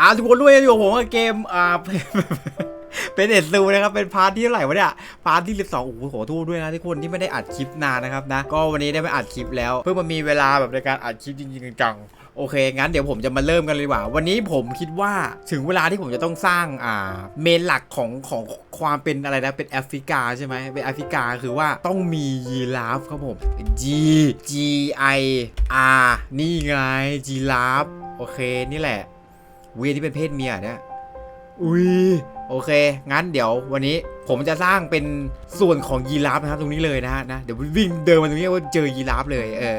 อาทุกคนด้วยอยู่กับผมกับเกมอ่าเป็นเอ็ดซูนะครับเป็นพาร์ทที่เท่าไหร่วะเนี่ยพาร์ทที่ 12โอ้โหขอโทษด้วยนะทุกคนที่ไม่ได้อัดคลิปนานนะครับนะก็วันนี้ได้มาอัดคลิปแล้วเพื่อมามีเวลาแบบในการอัดคลิปจริงๆจังโอเค งั้นเดี๋ยวผมจะมาเริ่มกันเลยดีกว่า วันนี้ผมคิดว่าถึงเวลาที่ผมจะต้องสร้างอ่าเมนหลักของของความเป็นอะไรนะ เป็นแอฟริกาใช่ไหมเป็นแอฟริกาคือว่าต้องมียีราฟครับผม G G I R นี่ไงจีราฟโอเค นี่แหละ วียที่เป็นเพศเมียเนี่ยอุ้ยโอเค งั้นเดี๋ยววันนี้ผมจะสร้างเป็นส่วนของยีราฟนะครับตรงนี้เลยนะฮะนะเดี๋ยววิ่งเดินมาตรงนี้ว่าเจอยีราฟเลยเออ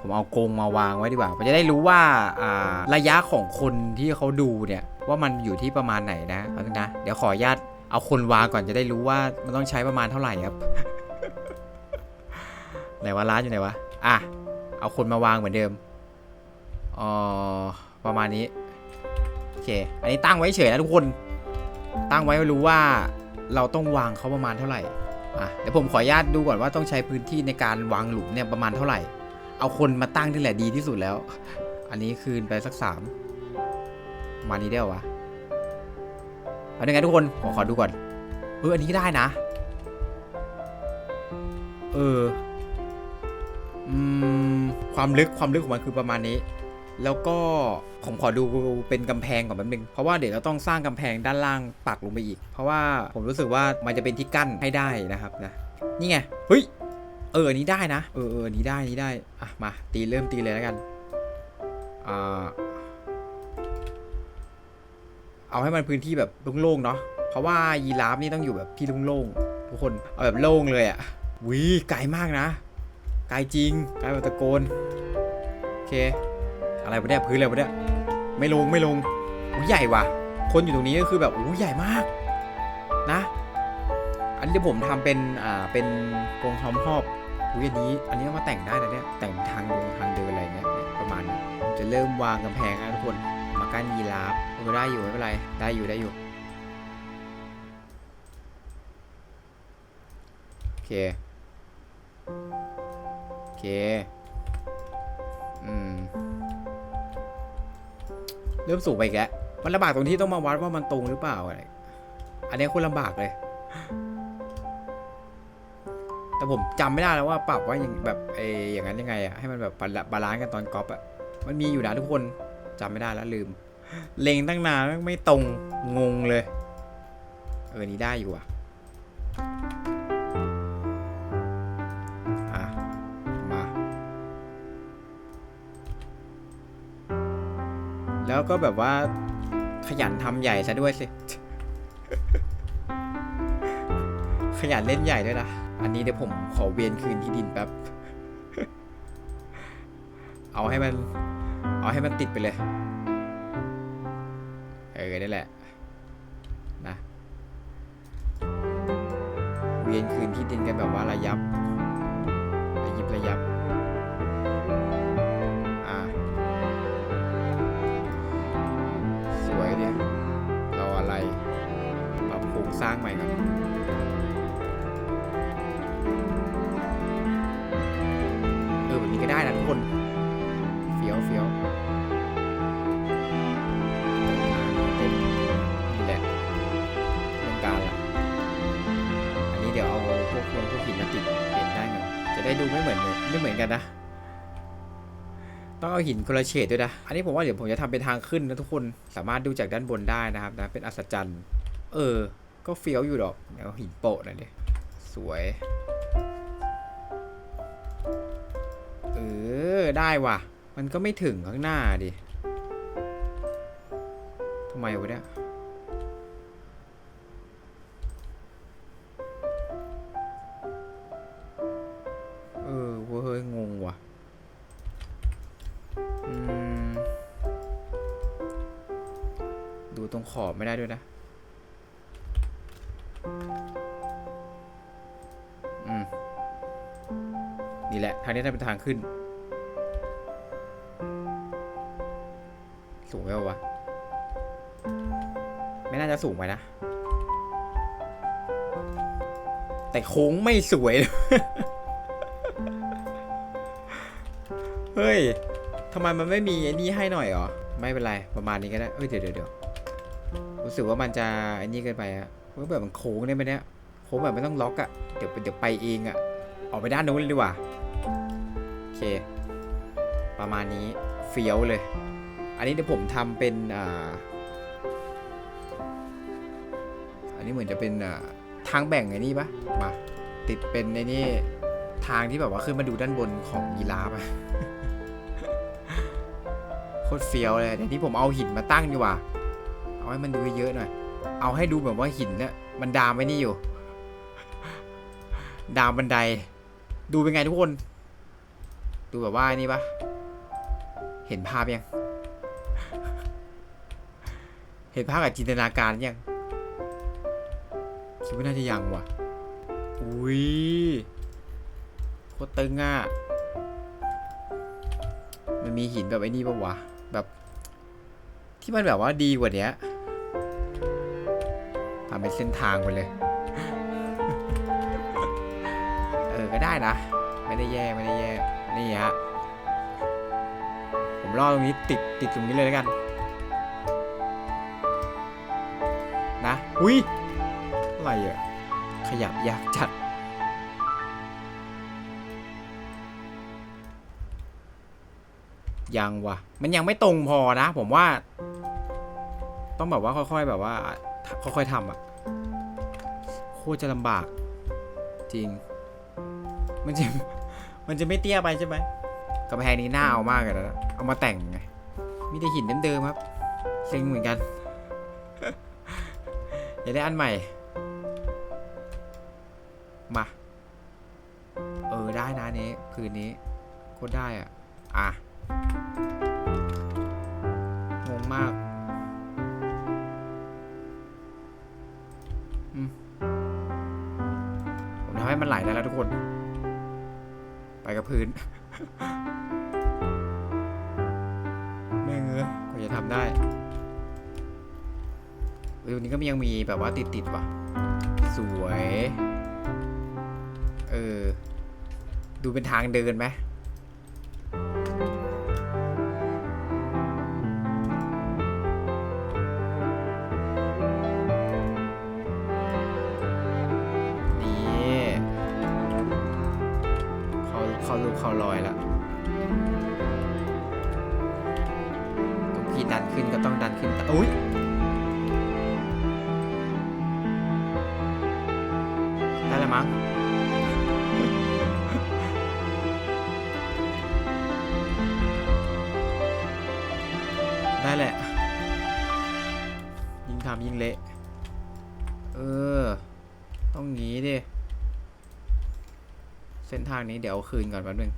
ผมเอากรงมาวางไว้ดีกว่าผมจะได้รู้ว่าอ่าระยะของคนที่เขาดูเนี่ยว่ามันอยู่ที่ประมาณไหนนะเอาดูนะ เดี๋ยวขออนุญาตเอาคนวางก่อนจะได้รู้ว่ามันต้องใช้ประมาณเท่าไหร่ครับไหนวะร้านอยู่ไหนวะอะเอาคนมาวางเหมือนเดิมอ๋อประมาณนี้โอ เค อันนี้ตั้งไว้เฉยนะทุกคน ตั้งไว้รู้ว่าเราต้องวางเขาประมาณเท่าไหร่ อะ เดี๋ยวผมขออนุญาตดูก่อนว่าต้องใช้พื้นที่ในการวางหลุมเนี่ยประมาณเท่าไหร่ เอาคนมาตั้งนี่แหละดีที่สุดแล้ว อันนี้คืนไปสักสามมานี้ได้เหรอวะเอาได้ไงทุกคนขอขอดูก่อน เออ อันนี้ได้นะ เออ อืม ความลึกความลึกของมันคือประมาณนี้ แล้วก็ ผมขอดูเป็นกำแพงก่อนแป๊บนึง เพราะว่าเดี๋ยวเราต้องสร้างกำแพงด้านล่างปักลงไปอีก เพราะว่าผมรู้สึกว่ามันจะเป็นที่กั้นให้ได้นะครับนะ นี่ไง เฮ้ย เออ อันนี้ได้นะ เออเอออันนี้ได้นนี้ได้ อะ มา ตีเริ่มตีเลยแล้วกัน อ่า เอาให้มันพื้นที่แบบโล่งๆเนาะ เพราะว่ายีราฟนี่ต้องอยู่แบบที่โล่งๆทุกคน เอาแบบโล่งเลยอะ่ะวิไกลมากนะ ไกลจริง ไกลแบบตะโกน โอเค อะไรวะเนี่ยพื้นอะไรวะเนี่ย ไม่ลงไม่ลงอู้ใหญ่ว่ะ คนอยู่ตรงนี้ก็คือแบบอู้ใหญ่มากนะ อันนี้ผมทำเป็นอ่าเป็นกรงทอมหอบอุ้ยอันนี้ อันนี้มาแต่งได้นะเนี่ยแต่งทางดงทางเดินอะไรเงี้ยประมาณนี้จะเริ่มวางกำแพงนะทุกคนมากั้นยีราฟเออได้อยู่ไม่เป็นไรได้อยู่ได้อยู่โอเคโอเคอืม เริ่มสูงไปแกมันลำบากตรงที่ต้องมาวัดว่ามันตรงหรือเปล่าอะไร อันนี้คนลำบากเลย แต่ผมจำไม่ได้แล้วว่าปรับว่าอย่างแบบเออย่างนั้นยังไงอะให้มันแบบบาลานซ์กันตอนก๊อฟอะมันมีอยู่นะทุกคนจำไม่ได้แล้วลืม เลงตั้งนานไม่ตรงงงเลย เออนี่ได้อยู่อะ ก็แบบว่า ขยันทำใหญ่ซะด้วยสิ ขยันเล่นใหญ่ด้วยนะ อันนี้เดี๋ยวผมขอเวียนคืนที่ดินแป๊บ เอาให้มัน เอาให้มันติดไปเลย เออนี่แหละ นะ เวียนคืนที่ดินกันแบบว่าระยับ ระยิบระยับ สร้างใหม่ก่อนเออแบบนี้ก็ได้นะทุกคนเฟี้ยวเฟี้ยวเต็มนี่แหละเรื่องการละอันนี้เดี๋ยวเอาพวกพวงพวกหินมาติดเปลี่ยนได้เงินจะได้ดูไม่เหมือนไม่เหมือนกันนะต้องเอาหินคนละเฉดด้วยนะ อันนี้ผมว่าเดี๋ยวผมจะทำเป็นทางขึ้นนะทุกคน สามารถดูจากด้านบนได้นะครับนะ เป็นอัศจรรย์ เออ ก็เฟี้ยวอยู่ดอกเดี๋ยวหินโปะหน่อยดิสวย เออ ได้ว่ะ มันก็ไม่ถึงข้างหน้าดิทำไมวะเนี่ยเออเว้ยงงว่ะอืมดูตรงขอบไม่ได้ด้วยนะางขึ้น สูงไหมวะ ไม่น่าจะสูงไปนะ แต่โค้งไม่สวย เฮ้ยทำไมมันไม่มีไอ้นี่ให้หน่อยเหรอ ไม่เป็นไร ประมาณนี้ก็ได้เอ้ยเดี๋ยวเดี๋ยวเดี๋ยวรู้สึกว่ามันจะไอ้นี่เกินไปอะว่าแบบมันโค้งได้ไหมเนี่ยโค้งแบบไม่ต้องล็อกอะเดี๋ยวเดี๋ยวไปเองอะออกไปด้านนู้นเลยดีกว่า เค ประมาณนี้เฟี้ยวเลย อันนี้เดี๋ยวผมทำเป็นอ่าอันนี้เหมือนจะเป็นทางแบ่งไอ้นี่ปะมาติดเป็นในนี่ทางที่แบบว่าขึ้นมาดูด้านบนของยีราฟอะโคตรเฟี้ยวเลยเดี๋ยวนี้ผมเอาหินมาตั้งดีกว่า เอาให้มันดูเยอะๆหน่อย เอาให้ดูแบบว่าหินเนี่ยมันดามไว้นี่อยู่ ดามบันได ดูเป็นไงทุกคน ดูแบบว่าไอ้นี่ปะเห็นภาพยัง เห็นภาพกับจินตนาการยังคิดว่าน่าจะยังว่ะ อุ้ยโคตรตึงอะ มันมีหินแบบไอ้นี่ปะวะ แบบ ที่มันแบบว่าดีกว่าเนี้ยทำเป็นเส้นทางไปเลย เออ ก็ได้นะ ไม่ได้แย่ ไม่ได้แย่ นี่ฮะ ผมรอตรงนี้ติดติดตรงนี้เลยแล้วกัน นะ อุ้ยอะไรอะขยับยากจัด ยังวะมันยังไม่ตรงพอนะ ผมว่า ต้องแบบว่าค่อยๆแบบว่า ค่อยๆทำอะโคตรจะลำบาก จริง มันจะ มันจะไม่เตี้ยไปใช่ไหมกำแพงนี้น่าเอามากเลยนะเอามาแต่งไงมีแต่หินเดิมๆครับเซ็งเหมือนกันอยากได้อันใหม่ มา เออได้นะนี้คืนนี้โคตรได้อะ อะงงมากอืมผมทำให้มันไหลได้แล้วทุกคนไปกับ พื้น แม่งเอ้ยกว่าจะทำได้วิวันนี้ก็ยังมีแบบว่าติดๆว่ะ สวย เออ ดูเป็นทางเดินไหม แหละ ยิงทำยิงเละ เออ ต้องงี้ดิ เส้นทางนี้เดี๋ยวคืนก่อนแป๊บนึง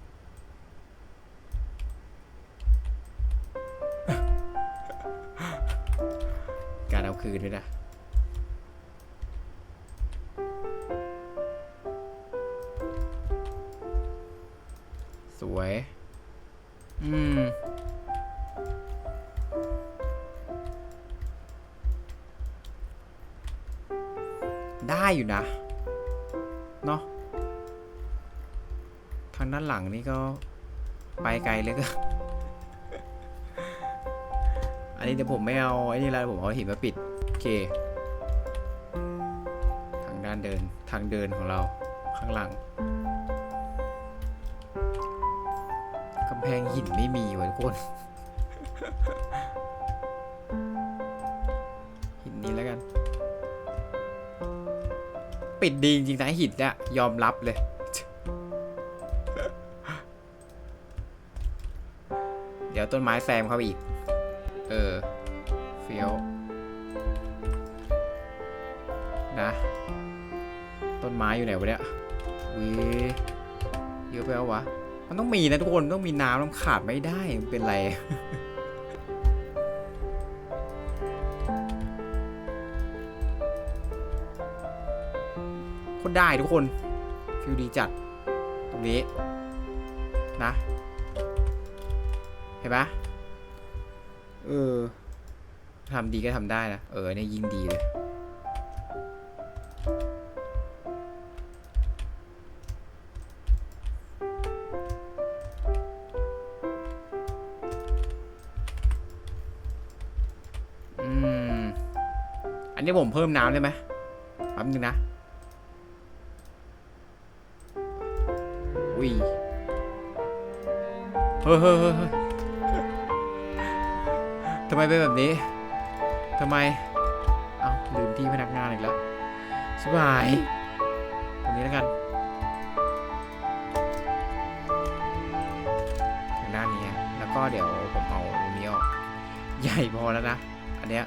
การเอาคืนด้วยนะสวย อืม อยู่นะเนาะทางด้านหลังนี่ก็ไปไกลเลยก็ อันนี้เดี๋ยวผมไม่เอาไอ้นี่แล้วผมเอาหินมาปิด โอเค ทางด้านเดินทางเดินของเราข้างหลังกำแพงหินไม่มีว่ะทุกคน ปิดดีจริงนะหินเนี่ยยอมรับเลย เดี๋ยวต้นไม้แซมเข้าไปอีก เออ เฟี้ยว นะ ต้นไม้อยู่ไหนวะเนี่ยวิเยอะไปแล้ววะ มันต้องมีนะทุกคนต้องมีน้ำต้องขาดไม่ได้ มันเป็นไร คนได้ทุกคนฟิลดีจัด ตรงนี้ นะ เห็นปะเออทำดีก็ทำได้นะ เออเนี่ยยิ่งดีเลยอืมอันนี้ผมเพิ่มน้ำได้ไหมแป๊บนึงนะ ฮ้ยเฮ้ยเฮ้ยเฮ้ยทำไมเป็นแบบนี้ทำไม เอาลืมที่พนักงานอีกแล้วสบายตรงนี้แล้วกันทางด้านนี้แล้วก็เดี๋ยวผมเอาตรงนี้ออกใหญ่พอแล้วนะ อันเนี้ย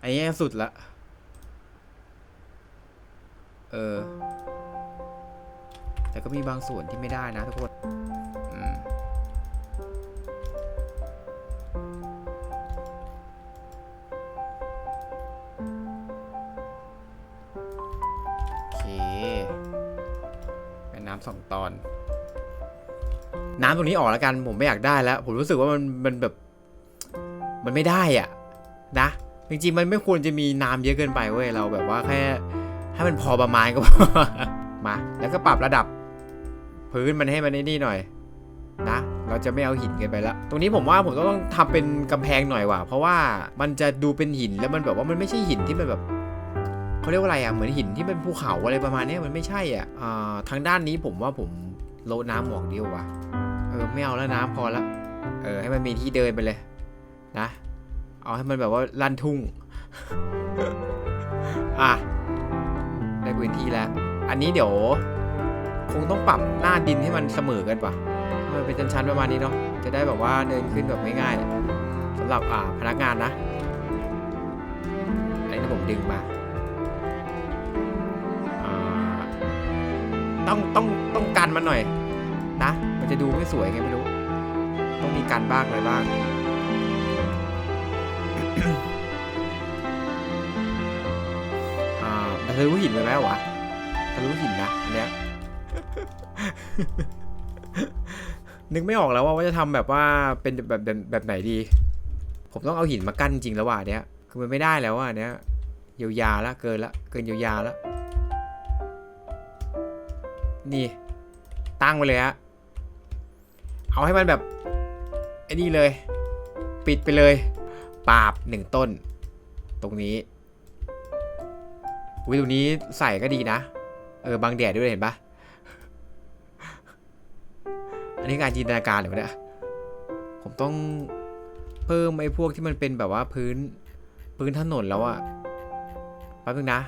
อันนี้สุดละ เออ แต่ก็มีบางส่วนที่ไม่ได้นะทุกคน ตรงนี้ออกแล้วกัน ผมไม่อยากได้แล้ว ผมรู้สึกว่ามันมันแบบ มันไม่ได้อะ นะ จริงๆ มันไม่ควรจะมีน้ำเยอะเกินไปเว้ย เราแบบว่าแค่ให้มันพอประมาณก็พอ มา แล้วก็ปรับระดับ พื้นมันให้มันนี่หน่อย นะ เราจะไม่เอาหินกันไปละ ตรงนี้ผมว่าผมต้องทำเป็นกำแพงหน่อยว่ะ เพราะว่ามันจะดูเป็นหินแล้วมันแบบว่ามันไม่ใช่หินที่มันแบบเขาเรียกว่าอะไรอะ เหมือนหินที่เป็นภูเขาอะไรประมาณนี้มันไม่ใช่อะอ่าทางด้านนี้ผมว่าผมโลน้ำออกเดีกว่าเออ ไม่เอาแล้วน้ำพอละเออให้มันมีที่เดินไปเลย นะ เอาให้มันแบบว่าลั่นทุ่ง อะ ได้พื้นที่แล้ว อันนี้เดี๋ยว คงต้องปรับหน้าดินให้มันเสมอกันป่ะให้มันเป็นชั้นๆประมาณนี้เนาะจะได้แบบว่าเดินขึ้นแบบง่ายๆสำหรับอ่าพนักงานนะอันนี้ผมดึงมาอ่าต้องต้องต้องกันมันหน่อยนะมัน จะดูไม่สวยไงไม่รู้ ต้องมีกันบ้างอะไรบ้างอ่าทะลุหินไปไหมวะทะลุหินนะอันเนี้ยนึกไม่ออกแล้วว่าจะทำแบบว่าเป็นแบบแบบแบบไหนดี ผมต้องเอาหินมากั้นจริงแล้วว่ะเนี้ยคือมันไม่ได้แล้วว่ะอันเนี้ยเยียวยาละเกินละเกินเยียวยาละนี่ ตั้งไปเลยฮะ เอาให้มันแบบไอ้นี่เลย ปิดไปเลย ปาบหนึ่งต้น ตรงนี้วิตรงนี้ใส่ก็ดีนะ เออบังแดดด้วยเห็นปะอันนี้การจินตนาการเหรอวะเนี่ยผมต้องเพิ่มไอ้พวกที่มันเป็นแบบว่าพื้นพื้นถนนแล้วอะแป๊บนึงนะ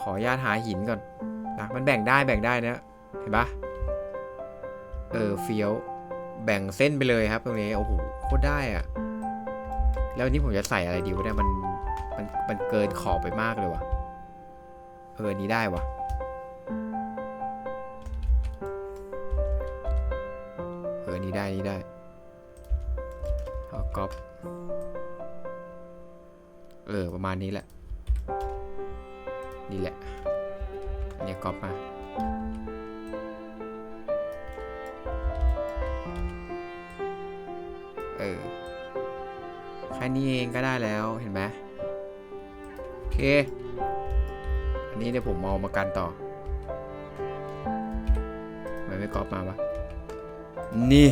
ขออนุญาตหาหินก่อนนะมันแบ่งได้แบ่งได้นะ เห็นปะเออเฟี้ยว แบ่งเส้นไปเลยครับตรงนี้โอ้โหโคตรได้อะแล้วนี้ผมจะใส่อะไรดีวะเนี่ยมันมันมันเกินขอบไปมากเลยวะเออนี้ได้วะเออนี้ได้นนี้ได้เอาก๊อปเออประมาณนี้แหละนี่แหละอันนี้ก๊อปมา ค่นี้เองก็ได้แล้วเห็นไหมโอเค อันนี้เดี๋ยวผมเอามากันต่อทำไมไม่กรอบมาวะนี่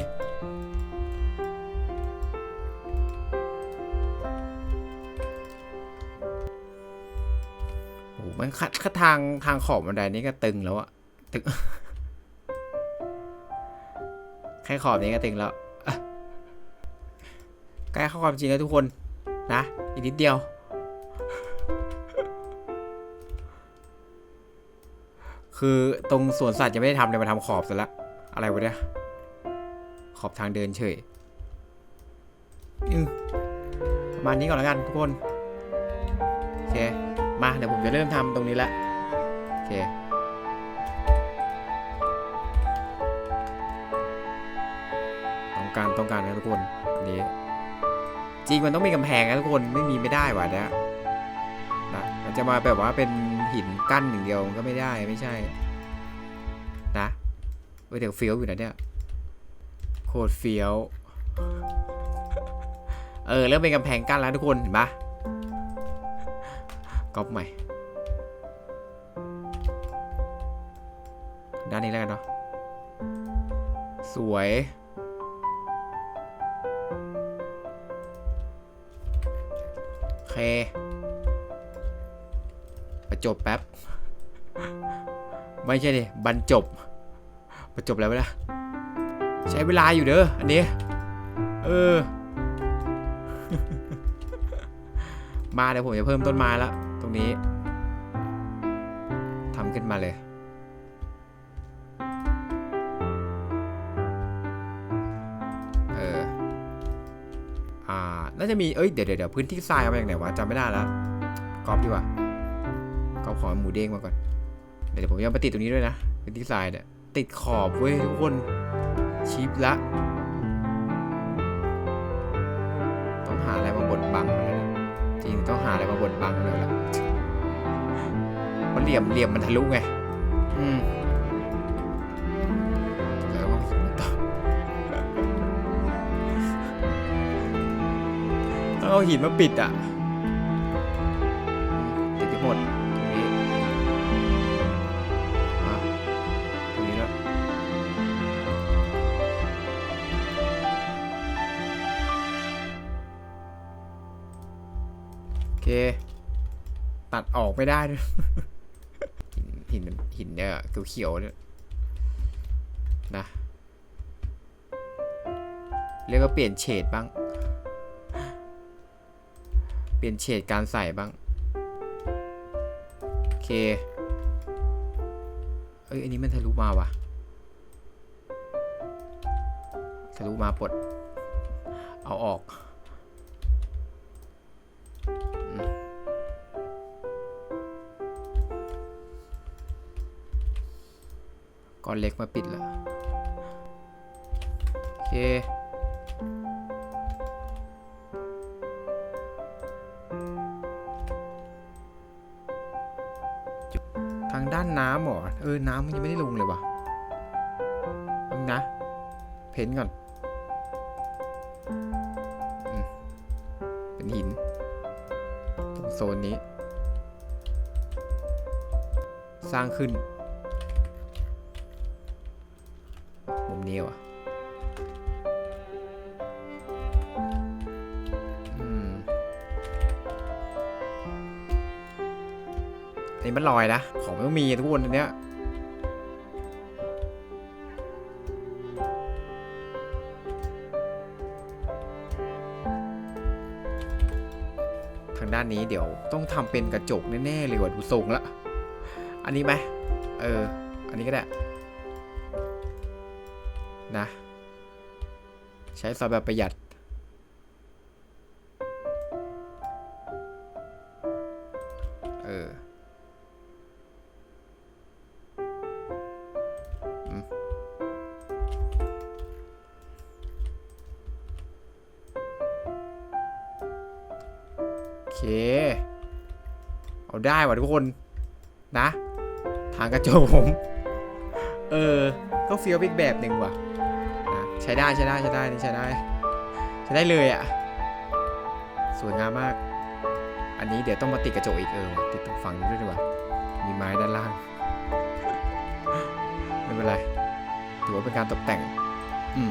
โอ้โหมันคัดคัดทางทางขอบบันไดนี่ก็ตึงแล้วอะตึงแค่ขอบนี้ก็ตึงแล้ว ใกล้เข้าความจริงแล้วทุกคนนะอีกนิดเดียว คือตรงสวนสัตว์ยังไม่ได้ทำเลยมาทำขอบซะละอะไรวะเนี่ยขอบทางเดินเฉยประมาณนี้ก่อนแล้วกันทุกคนโอเคมาเดี๋ยวผมจะเริ่มทำตรงนี้ละโอเคต้องการต้องการนะทุกคนนี้ ริงมันต้องมีกำแพงนะทุกคนไม่มีไม่ได้ว่ะเนี่ยนะมันจะมาแบบว่าเป็นหินกั้นอย่างเดียวก็ไม่ได้ไม่ใช่ นะเออเดี๋ยวเฟี้ยวอยู่นะเนี่ยโคตรเฟี้ยวเออเริ่มเป็นกำแพงกั้นแล้วทุกคนเห็นปะก๊อปใหม่ด้านนี้แล้วกันเนาะสวย โอเคจบแป๊บ ไม่ใช่ดิบรรจบ ประจบแล้วไปละใช้เวลาอยู่เด้อ อันนี้ เออ มาเดี๋ยวผมจะเพิ่มต้นไม้ละ ตรงนี้ทำขึ้นมาเลย จะมี เอ้ย เดี๋ยวเดี๋ยวพื้นที่ทรายเอามาจากไหนวะจำไม่ได้แล้วกอบดีกว่าก็ขอหมูเด้งมาก่อน เดี๋ยวผมยังไปติดตรงนี้ด้วยนะเป็นที่ทรายเนี่ย ติดขอบเว้ยทุกคน ชิปละ ต้องหาอะไรมาบดบังเลยนะจริงต้องหาอะไรมาบดบังเลยล่ะมันเหลี่ยมเหลี่ยมมันทะลุไง เอาหินมาปิดอะอืมติดไปหมดตรงนี้อะตรงนี้แล้วโอเค ตัดออกไม่ได้ด้วยหินหินหินเนี่ยเขียวๆเนี่ยนะเรียกว่าเปลี่ยนเฉดบ้าง ปลี่ยนเฉดการใส่บ้าง โอเค เอ้ย อันนี้มันทะลุมาว่ะทะลุมาปลด เอาออกก้อนเล็กมาปิดแล้วโอเค น้ำเหรอ เออ น้ำมันยังไม่ได้ลงเลยว่ะลงนะ เพ้นก่อนอเป็นหิน ตรงโซนนี้ สร้างขึ้น นนี้มันลอยนะ ของมันต้องมีทุกคนอันเนี้ยทางด้านนี้เดี๋ยวต้องทำเป็นกระจกแน่ๆเลยว่ะดูทรงละ อันนี้ไหมเออ อันนี้ก็ได้นะ ใช้ซอแบบประหยัด ว่ะทุกคนนะ ทางกระจกผม เออ ก็เฟี้ยวอีกแบบหนึ่งว่ะนะใช้ได้ใช้ได้ใช้ได้นี่ใช้ได้ ใช้ได้เลยอะ สวยงามมาก อันนี้เดี๋ยวต้องมาติดกระจกอีกเออ ติดตรงฝั่งนี้ด้วยดีกว่า มีไม้ด้านล่าง ไม่เป็นไร ถือว่าเป็นการตกแต่ง อืม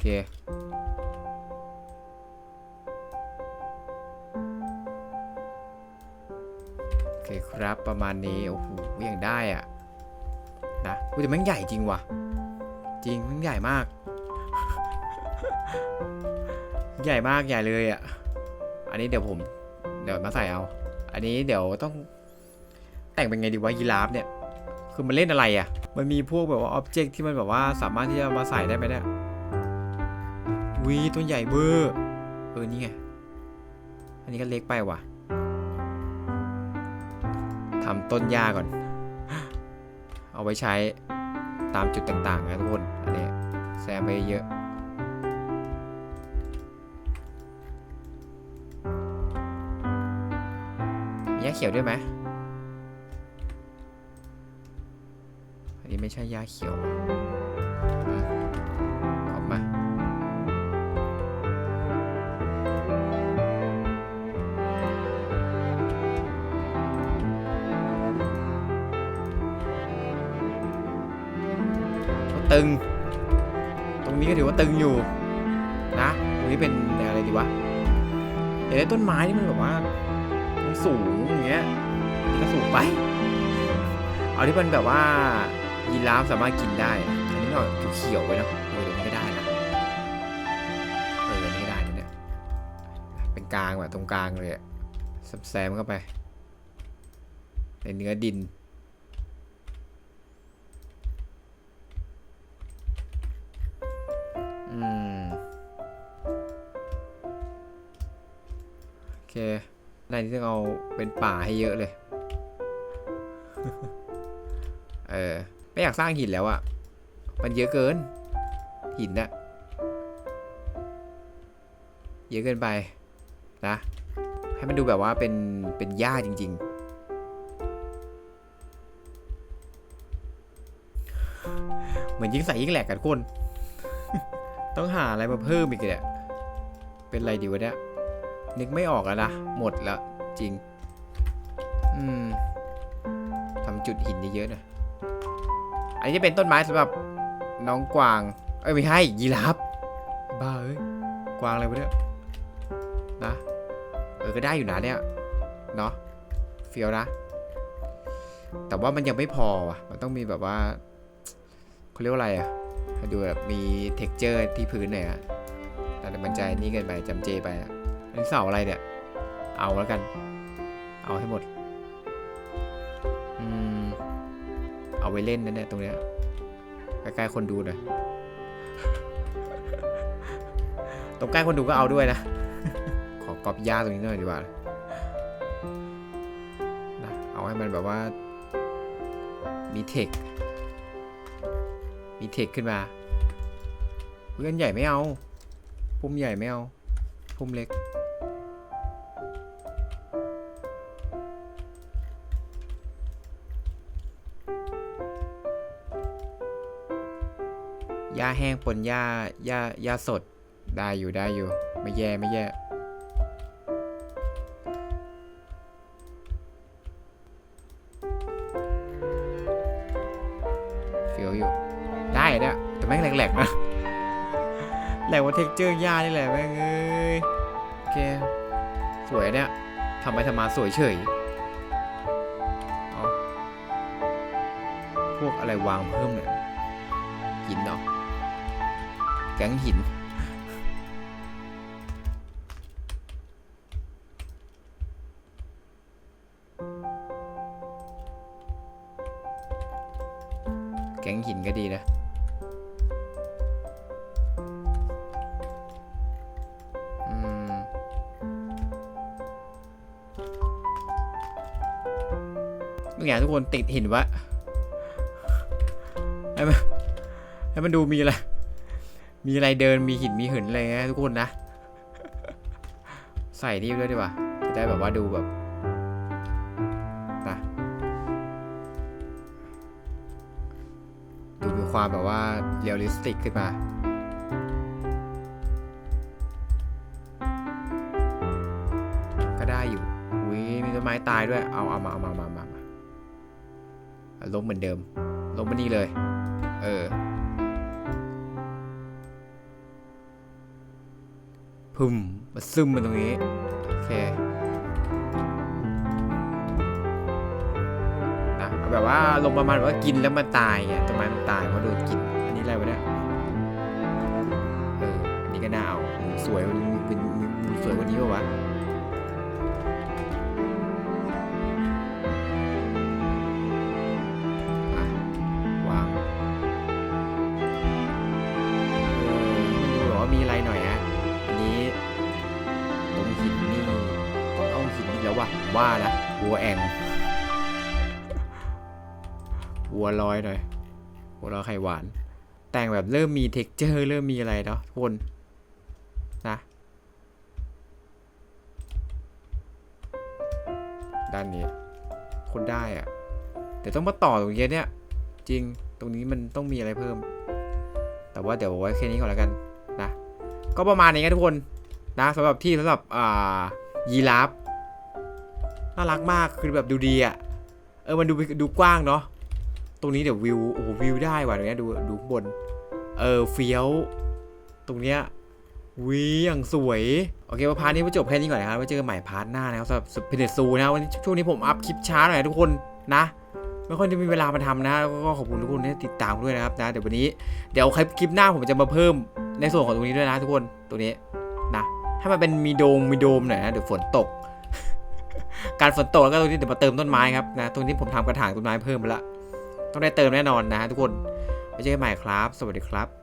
เค โอเคครับประมาณนี้ โอ้โหยังได้อะ นะอุ๊ยแต่มันใหญ่จริงว่ะ จริงมันใหญ่มาก ใหญ่มากใหญ่เลยอะ อันนี้เดี๋ยวผม เดี๋ยวมาใส่เอา อันนี้เดี๋ยวต้องแต่งเป็นไงดีวะยีราฟเนี่ย คือมันเล่นอะไรอะ มันมีพวกแบบว่าอ็อบเจกต์ที่มันแบบว่าสามารถที่จะมาใส่ได้ไหมเนี่ย วีตัวใหญ่เบอร์เออนี่ไง อันนี้ก็เล็กไปว่ะทำต้นหญ้าก่อน เอาไว้ใช้ตามจุดต่างๆนะทุกคน อันนี้แซมไปเยอะมีหญ้าเขียวด้วยไหมอันนี้ไม่ใช่หญ้าเขียวอ ตึง ตรงนี้ก็ถือว่าตึงอยู่ นะตรงนี้เป็นอะไรดีวะเดี๋ยวต้นไม้ที่มันแบบว่ามันสูงอย่างเงี้ยก็สูงไป เอาที่มันแบบว่ายีราฟสามารถกินได้ อันนี้ก็เขียวๆไปเนาะเออเดี๋ยวนี้ก็ได้นะเอออันนี้ก็ได้นะเนี่ย เป็นกลางแบบตรงกลางเลยอะแซมๆเข้าไปในเนื้อดิน ที่ต้องเอาเป็นป่าให้เยอะเลย เออ ไม่อยากสร้างหินแล้วอะมันเยอะเกิน หินอะเยอะเกินไปนะ ให้มันดูแบบว่าเป็นเป็นหญ้าจริง ๆเหมือนยิ่งใส่ยิ่งแหลกกันคน ต้องหาอะไรมาเพิ่มอีกเนี่ยเป็นอะไรดีวะเนี่ยนึกไม่ออกแล้วนะ หมดแล้ว จริง อืมทำจุดหินเยอะๆนะ อันนี้จะเป็นต้นไม้สำหรับน้องกวาง เอ้ยไม่ให้ยีราฟบ้าเอ้ย กวางอะไรวะเนี่ยนะ เออก็ได้อยู่นะเนี่ย เนาะเฟียวนะ แต่ว่ามันยังไม่พอว่ะ มันต้องมีแบบว่าเขาเรียกว่าอะไรอะดูแบบมี t e x t อร์ที่พื้นหน่อยอะแต่มันใจนี่เกินไปจำเจไปอะอันนี้เสาอะไรเนี่ย เอาแล้วกัน เอาให้หมด อืม เอาไว้เล่นนั่นแหละตรงเนี้ยใกล้ๆคนดูหน่อย ตรงใกล้คนดูก็เอาด้วยนะ ขอกรอบยาตรงนี้หน่อยดีกว่านะเอาให้มันแบบว่า มีเทค มีเทคขึ้นมาเพื่อนใหญ่ไม่เอา พุ่มใหญ่ไม่เอา พุ่มเล็ก แห้งปนหญ้าหญ้าหญ้าสดได้อยู่ได้อยู่ ไม่แย่ไม่แย่เฟียวอยู่ ได้เนี่ยแต่แม่งแหลกๆนะแหลกว่าเท็กเจอร์หญ้านี่แหละแม่งเอ้ยโอเค สวยเนี่ยทำไปทำมาสวยเฉยเอพวกอะไรวางเพิ่มเนี่ย ก๊งหิน แก๊งหินก็ดีนะอืมทุกอย่างทุกคนติดหินวะให้มันให้มันดูมีอะไร มีอะไรเดินมีหินมีหินอะไรเงี้ยทุกคนนะ ใส่นี่ด้วยดีกว่าจะได้แบบว่าดูแบบนะดูมีความแบบว่าเรียลลิสติกขึ้นมาก็ได้อยู่อุ้ยมีต้นไม้ตายด้วย เอาเอามาเอามามามามาเอาลงเหมือนเดิม ลงมานี่เลย เออ พึมมาซึมมาตรงนี้ โอเคนะแบบว่าลงประมาณว่ากินแล้วมันตายไงต้นไม้มันตายเพราะโดนกิน อันนี้อะไรวะเนี่ยเอออันนี้ก็น่าเอาสวยวันนี้เป็นสวยกวันนี้ป่าวะอะ ว่านะวัวแองวัวลอยหน่อยวัวลอยไข่หวาน แต่งแบบเริ่มมีเท็กเจอร์ เริ่มมีอะไรเนาะทุกคนนะด้านนี้คนได้อะแต่ต้องมาต่อตรงนี้เนี่ย จริงตรงนี้มันต้องมีอะไรเพิ่ม แต่ว่าเดี๋ยวไว้แค่นี้ก่อนแล้วกันนะ ก็ประมาณนี้ครับทุกคนนะสำหรับที่สำหรับอ่ายีราฟ น่ารักมากคือแบบดูดีอะ่ะเออมันดูดูกว้างเนาะตรงนี้เดี๋ยววิวโอ้โหวิวได้ว่ะตรงเนี้ยดูดูบน เออเฟี้ยว ตรงเนี้ยวิอย่างสวย โอเคว่าพาร์ทนี้ไว้จบแค่นี้ก่อนนะครับไว้เจอกันใหม่พาร์ทหน้านะครับสำหรับสเปนซูนะวันนี้ช่วงนี้ผมอัพคลิปช้าหน่อยทุกคนนะ ไม่ค่อยได้มีเวลามาทำนะก็ขอบคุณทุกคนที่ติดตามด้วยนะครับนะเดี๋ยววันนี้เดี๋ยวคลิปหน้าผมจะมาเพิ่มในส่วนของตรงนี้ด้วยนะทุกคนตรงนี้นะให้มันเป็นมีโดมมีโดมหน่อยนะเดี๋ยวฝนตก การฝนตกแล้วก็ตรงนี้เดี๋ยวมาเติมต้นไม้ครับนะตรงนี้ผมทำกระถางต้นไม้เพิ่มไปละต้องได้เติมแน่นอนนะทุกคนไว้เจอกันใหม่ครับ สวัสดีครับ